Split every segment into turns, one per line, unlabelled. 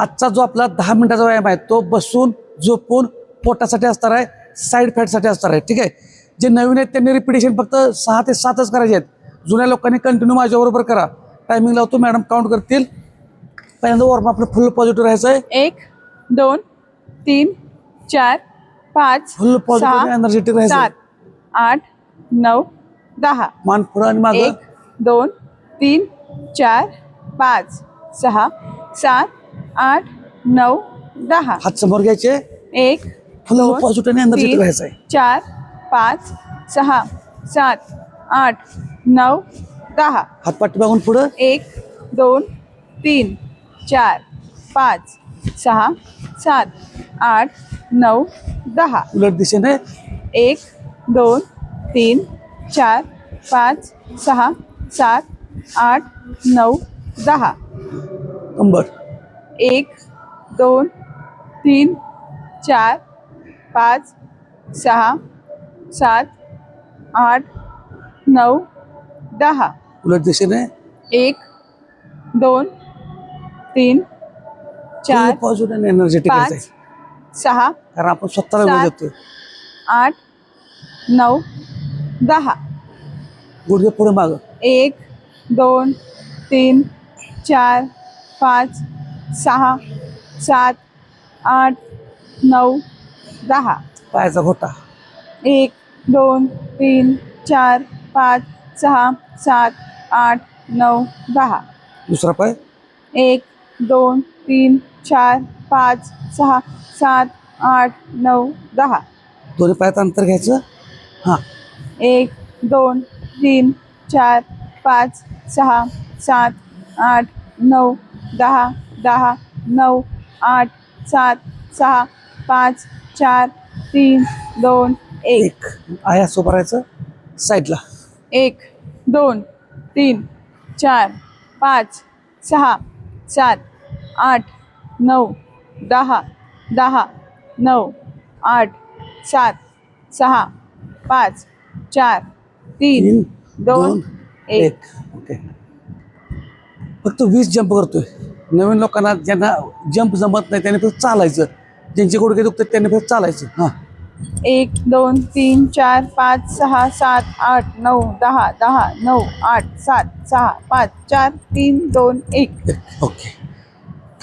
आजचा जो आपला दहा मिनिटाचा व्यायाम आहे तो बसून झोपून पोटासाठी असणार आहे साईड फॅटसाठी असणार आहे ठीक आहे? जे नवीन आहेत त्यांनी रिपिटेशन फक्त सहा ते सातच करायचे आहेत. जुन्या लोकांनी कंटिन्यू माझ्याबरोबर करा. टायमिंग लावतो मॅडम काउंट करतील. पहिल्यांदा वॉर्म आपलं फुल पॉझिटिव्ह राहायचं आहे.
एक दोन तीन चार पाच
फुल पॉझिटिव्ह एनर्जेटिक राहायचं
सात आठ नऊ दहा.
मान पुढं आणि मागं.
एक दोन तीन चार पाच सहा सात आठ नऊ दहा.
हात समोर घ्यायचे.
एक
फुल
दोन,
पॉझिटिव्ह
तीन,
आहे
चार पाच सहा सात आठ नऊ दहा.
हात पाठी मागून पुढं.
एक दोन तीन चार पाच सहा सात आठ नऊ दहा.
उलट दिशेने.
एक दोन तीन चार पाच सहा सात आठ नऊ दहा.
कंबर.
एक दोन तीन चार पाच सहा सात आठ नऊ दहा.
उलट दिशेने.
एक दोन तीन चार
पॉझिटिव्ह एनर्जेटिक
पाच सहा
कारण आपण स्वतःला वेळ
सात.
देतोय.
आठ नऊ दहा.
गुडघे पुढे मागं.
एक दोन तीन चार पाच सहा सात आठ नऊ दहा.
पायाचा घोटा.
एक दोन तीन चार पाच सहा सात आठ नऊ दहा.
दुसरा पाय.
एक दोन तीन चार पाच सहा सात आठ नऊ दहा.
दोन्ही पायात अंतर घ्यायचं. हां.
एक दोन तीन चार पाच सहा सात आठ नऊ दहा. दहा नऊ आठ सात सहा पाच चार तीन दोन एक.
आया सोबत राहायचं साईडला.
एक दोन तीन चार पाच सहा सात आठ नऊ दहा दहा नऊ आठ सात सहा पाच चार तीन दोन एक.
एक. ओके. फक्त वीस जंप करतोय. नवीन लोकांना ज्यांना जंप जमत नाही त्यांनी फक्त चालायचं. ज्यांचे गुडघे दुखतात त्यांनी फक्त चालायचं. हां.
एक दोन तीन चार पाच सहा सात आठ नऊ दहा दहा नऊ आठ सात सहा पाच चार तीन दोन एक.
ओके.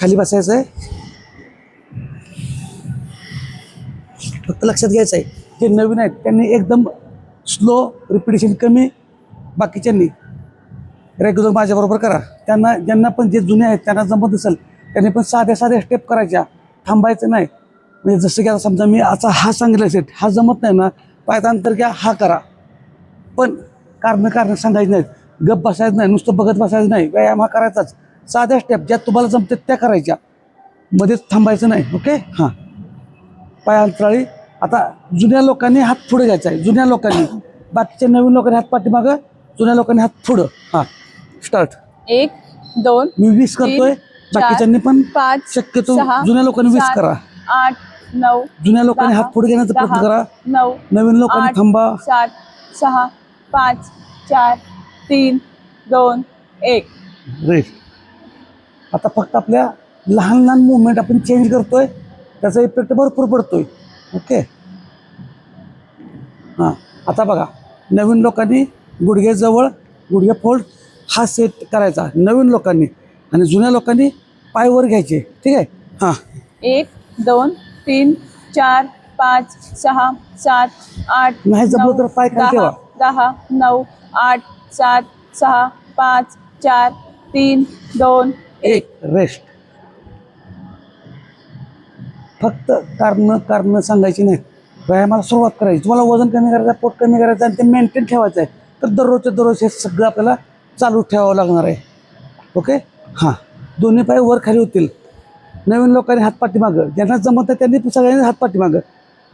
खाली बसायचं आहे फक्त लक्षात घ्यायचं आहे जे नवीन आहेत त्यांनी एकदम स्लो रिपिटेशन कमी बाकीच्यांनी रेग्युलर माझ्याबरोबर करा. त्यांना ज्यांना पण जे जुने आहेत त्यांना जमत असेल त्यांनी पण साध्या साध्या स्टेप करायच्या. थांबायचं नाही. म्हणजे जसं की आता समजा मी आता हा सांगितलं सेट हा जमत नाही ना पायाचा अंतर घ्या हा करा. पण कारण कारण सांगायचं नाहीत गप बसायचं नाही नुसतं बघत बसायचं नाही. व्यायाम हा करायचाच. साध्या स्टेप ज्या तुम्हाला जमतात त्या करायच्या. मध्येच थांबायचं नाही ओके हां. पाय अंतराळी. आता जुन्या लोकांनी हात पुढे घ्यायचा आहे. जुन्या लोकांनी. बाकीच्या नवीन लोकांनी हात पाठीमागं जुन्या लोकांनी हात पुढं. हां. स्टार्ट.
एक दोन
मी वीस करतोय. बाकीच्यांनी पण
पाच
शक्यतो जुन्या लोकांनी वीस करा.
आठ नऊ
जुन्या लोकांनी हात पुढे घेण्याचा प्रयत्न करा.
नऊ
नवीन लोकांनी थांबा.
सात सहा पाच चार तीन दोन एक.
आता फक्त आपल्या लहान लहान मुवमेंट आपण चेंज करतोय. त्याचा इफेक्ट भरपूर पडतोय. ओके हां. आता बघा. नवीन लोकांनी गुडघ्याजवळ गुडघे फोल्ड हा सेट करायचा नवीन लोकांनी आणि जुन्या लोकांनी पायवर घ्यायचे. ठीक आहे? हां.
एक दोन तीन चार पाच सहा सात आठ
नाही जमलं तर पाय खाली
दहा
ठेवा.
दहा नऊ आठ सात सहा पाच चार तीन दोन
एक. रेस्ट फक्त कारण कारण सांगायची नाहीत व्यायामाला सुरुवात करायची. तुम्हाला वजन कमी करायचं पोट कमी करायचं आणि ते मेंटेन ठेवायचं आहे. तर दररोजच्या दररोज हे सगळं आपल्याला चालू ठेवावं लागणार आहे. ओके हां. दोन्ही पाय वर खाली होतील. नवीन लोकांनी हात पाठीमागं. ज्यांना जमत आहे त्यांनी सगळ्यांनी हात पाठीमागं.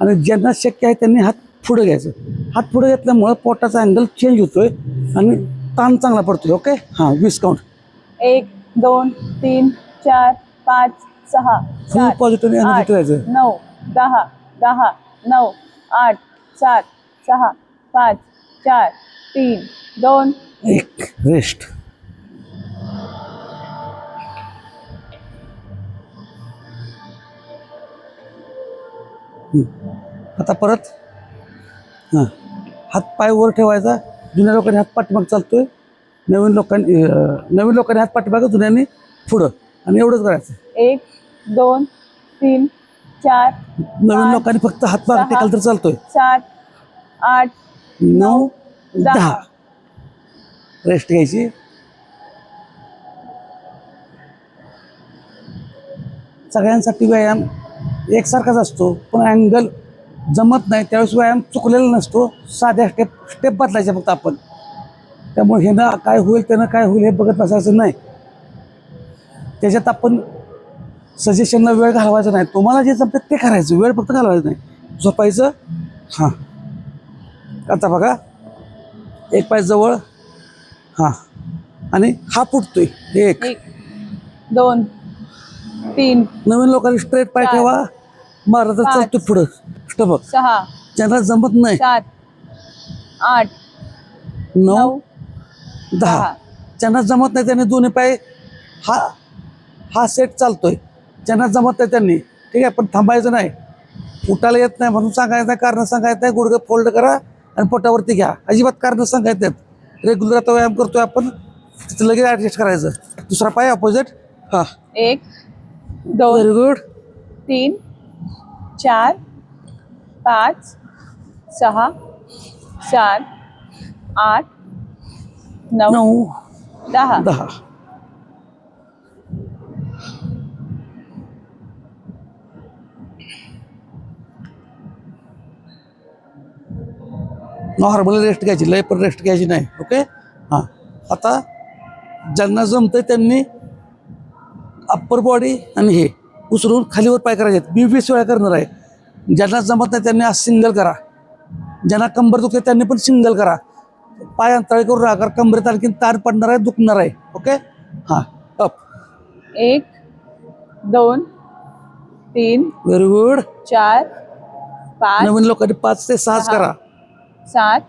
आणि ज्यांना शक्य आहे त्यांनी हात पुढे घ्यायचं. हात पुढे घेतल्यामुळं पोटाचा अँगल चेंज होतोय आणि ताण चांगला पडतोय. ओके हां वीस काउंट
एक दोन तीन चार पाच सहा
फुल पॉझिटिव्ह
आठ
एनर्जी राहायचं
नऊ दहा दहा नऊ आठ सात सहा पाच चार तीन दोन
एक रेस्ट. आता परत? हां. पाय वर ठेवायचा. जुन्या लोकांनी हात पाठीमाग चालतोय. नवीन लोकांनी नवीन लोकांनी हात पाठीमाग जुन्यांनी पुढं. आणि एवढंच करायचं.
एक दोन तीन चार
नवीन लोकांनी फक्त हात
पाठ
टेकाल तर चालतोय.
सात आठ
नऊ
दहा.
रेस्ट घ्यायची. सगळ्यांसाठी व्यायाम एकसारखाच असतो पण अँगल जमत नाही त्यावेळेस व्यायाम चुकलेला नसतो. साध्या स्टेप स्टेप बदलायच्या फक्त आपण. त्यामुळे हे ना काय होईल त्यानं काय होईल हे बघत बसायचं नाही. त्याच्यात आपण सजेशनला वेळ घालवायचा नाही. तुम्हाला जे जमतं ते करायचं. वेळ फक्त घालवायचा नाही. झोपायचं? हां. आता बघा. एक पाय जवळ. हां. आणि हा फुटतोय एक.
एक दोन तीन
नवीन लोकांनी स्ट्रेट पाय
चार,
ठेवा. महाराज
पाच,
चालतो पुढं. स्टबक
सहा
ज्यांना जमत नाही.
सात आठ
नऊ
नऊ
दहा.
दहा.
ज्यांना जमत नाही त्यांनी दोन्ही पाय हा हा सेट चालतोय. ज्यांना जमत नाही त्यांनी. ठीक आहे पण थांबायचं नाही. उठायला येत नाही म्हणून सांगायचं नाही कारण सांगायचं नाही. गुडघं फोल्ड करा आणि पोटावरती घ्या. अजिबात कारण सांगायचं नाहीत रेग्युलर आता व्यायाम करतोय आपण. तिथं लगेच ॲडजस्ट करायचं. दुसरा पाय ऑपोजिट हां.
एक दोन
व्हेरी गुड
तीन चार पाच सहा सात आठ नऊ
नऊ.
दहा.
दहा. नॉर्मल रेस्ट घ्यायची लय पण रेस्ट घ्यायची नाही ओके हां. आता ज्यांना जमतं त्यांनी अप्पर बॉडी आणि हे उचलून खालीवर पाय करायचे मी वीस वेळा करणार आहे. ज्यांना जमत नाही त्यांनी आज सिंगल करा. ज्यांना कंबर दुखते त्यांनी पण सिंगल करा. पाय अंतराळी करून राहा कारण कंबरेत आणखी ताण पडणार आहे दुखणार आहे ओके हां अप
एक दोन तीन
व्हेरी गुड
चार पाच.
नवीन लोकांनी पाच ते सहाच
सहा.
करा.
सात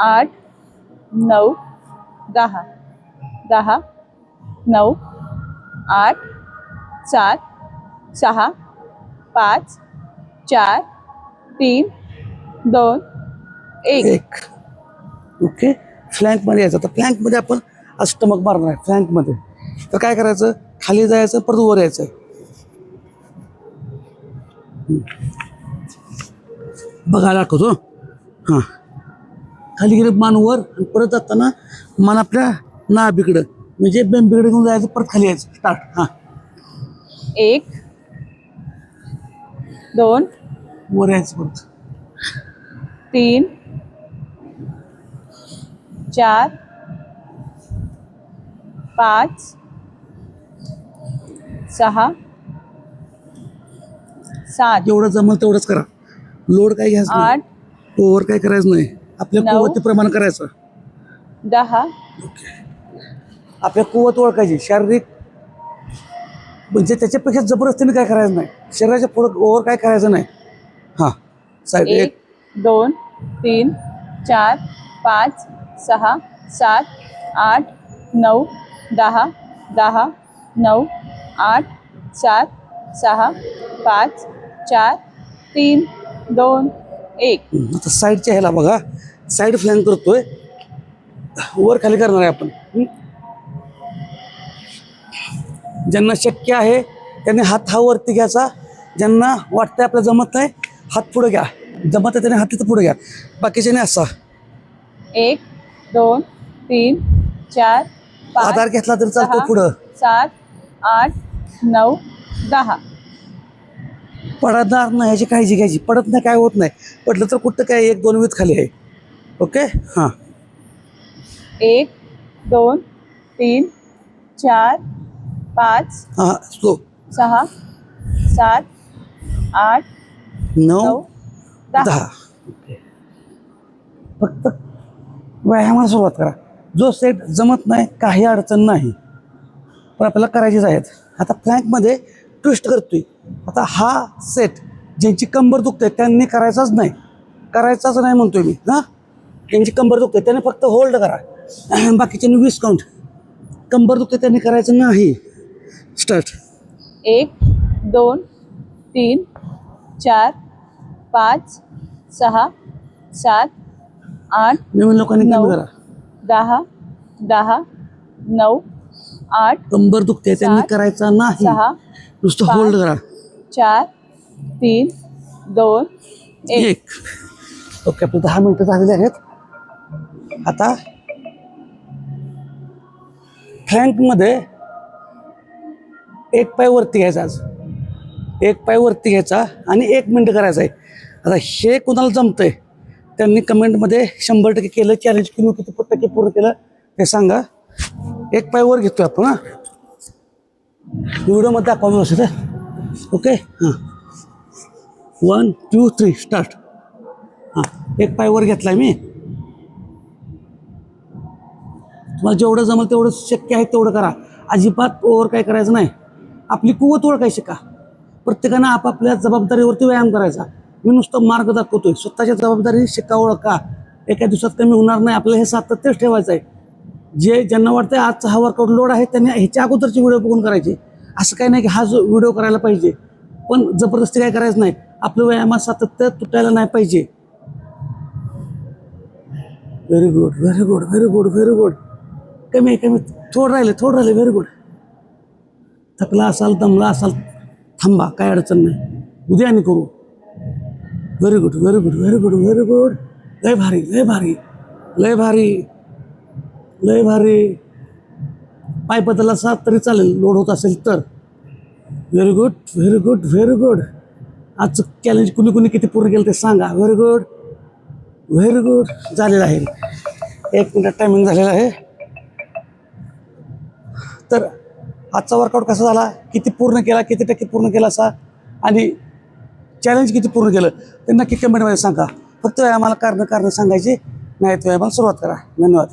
आठ नऊ दहा. दहा नऊ आठ सात सहा पाच चार तीन दोन एक.
एक. ओके. फ्लँकमध्ये यायचं. तर फ्लँकमध्ये आपण अष्टमक मारणार आहे. फ्लँकमध्ये. तर काय करायचं? खाली जायचं परत वर यायचं. बघायला बघा दाखवतो हां. खाली गेले मान वर आणि परत जाताना मान आपल्या नाभीकडं. म्हणजे बेंबीकडे घेऊन जायचं परत खाली यायचं. स्टार्ट हां.
एक दोन
वर यायचं परत.
तीन चार पाच सहा सात.
जेवढं जमल तेवढंच करा. लोड काय नाही.
आठ
ओव्हर काय करायचं नाही. आपल्या
नऊ.
कुवतीप्रमाणे करायचं.
दहा.
आपल्या कुवत ओळखायची. शारीरिक म्हणजे त्याच्यापेक्षा जबरदस्तीने काय करायचं नाही. शरीराच्या पुढं ओव्हर काय करायचं नाही. हां. साईड एक
एक. दोन तीन चार पाच सहा सात आठ नऊ दहा दहा नऊ आठ सात सहा पाच चार तीन दोन एक.
आता साईडच्या ह्याला बघा. साईड फ्लॅन करतोय. वर खाली करणार आहे आपण? ज्यांना शक्य आहे त्यांनी हात हा वरती घ्यायचा. ज्यांना वाटतंय आपल्याला जमत नाही हात पुढे घ्या. जमत आहे त्याने हात तिथं पुढे घ्या. बाकीच्याने असा.
एक दोन तीन चार पाच
आधार घेतला तरी चालतो
सहा,
पुढं.
सात आठ नऊ दहा.
पडणार नाही ह्याची काळजी घ्यायची. पडत नाही काय होत नाही. पडलं तर कुठं काय एक दोन वीत खाली आहे. ओके? हां.
एक दोन तीन चार पाच
हां स्लो
सहा सात आठ
नऊ
दहा.
फक्त व्यायामाला सुरुवात करा. जो सेट जमत नाही काही अडचण नाही. पण आपल्याला करायचीच आहेत. आता फ्लँकमध्ये ट्विस्ट करतोय. आता हा सेट ज्यांची कंबर दुखते त्यांनी करायचाच नाही. करायचाच नाही म्हणतोय मी हां? ज्यांची कंबर दुखते त्यांनी फक्त होल्ड करा. बाकीच्यांनी वीस काउंट कंबर दुखते त्यांनी करायचं नाही. स्टार्ट
एक दोन तीन चार पाच सहा सात आठ
नवीन लोकांनी
नऊ.
कमी करा.
दहा दहा नऊ आठ
कंबर दुखते त्यांनी करायचा नाही.
सहा
नुसतं. होल्ड करा.
चार तीन दोन एक.
ओके आपले दहा मिनिटं झालेले आहेत. आता फ्रँकमध्ये एक पाय वरती घ्यायचा आज. एक पाय वरती घ्यायचा आणि एक मिनटं करायचं आहे. आता हे कोणाला जमतंय? त्यांनी कमेंटमध्ये शंभर टक्के केलं चॅलेंज किलो किती टक्के पूर्ण केलं ते सांगा. एक पाय वर घेतोय आपण हां. व्हिडिओमध्ये दाखवा व्यवस्थित हं? ओके हां वन टू थ्री स्टार्ट हां एक पाय वर घेतलाय मी तुम्हाला जेवढं जमल तेवढं शक्य आहे तेवढं करा. अजिबात ओवर काय करायचं नाही. आपली कुवत ओळखायची का प्रत्येकानं आपापल्या जबाबदारीवरती व्यायाम करायचा. मी नुसतं मार्ग दाखवतोय. स्वतःच्या जबाबदारी शिका ओळखा. एका दिवसात कमी होणार नाही. आपल्याला हे सातत्यच ठेवायचं आहे. जे ज्यांना वाटतं आजचा हा वर्कआउट लोड आहे त्यांनी ह्याच्या अगोदरचे व्हिडिओ बघून करायचे. असं काही नाही की हा जो व्हिडिओ करायला पाहिजे. पण जबरदस्ती काय करायचं नाही. आपलं व्यायामात सातत्य तुटायला नाही पाहिजे. Very good very good very good very good कमी कमी थोडं राहिले थोडं राहिले व्हेरी गुड थकला असाल दमला असाल थांबा काय अडचण नाही. उद्या आणि करू. Very good very good very good very good लय भारी लय भारी लय भारी. लय भारी. पाय सात असा तरी चालेल लोड होत असेल तर. Very good very good very good आजचं चॅलेंज कुणी कुणी किती पूर्ण केलं ते सांगा. व्हेरी गुड व्हेरी गुड झालेलं आहे. एक मिनटात टायमिंग झालेला आहे. तर आजचा वर्कआउट कसा झाला? किती पूर्ण केला? किती टक्के पूर्ण केला असा? आणि चॅलेंज किती पूर्ण केलं? ते नक्की कमेंटमध्ये सांगा. फक्त व्यायामाला कारणं कारणं सांगायची. नाही तर व्यायामाला सुरुवात करा. धन्यवाद.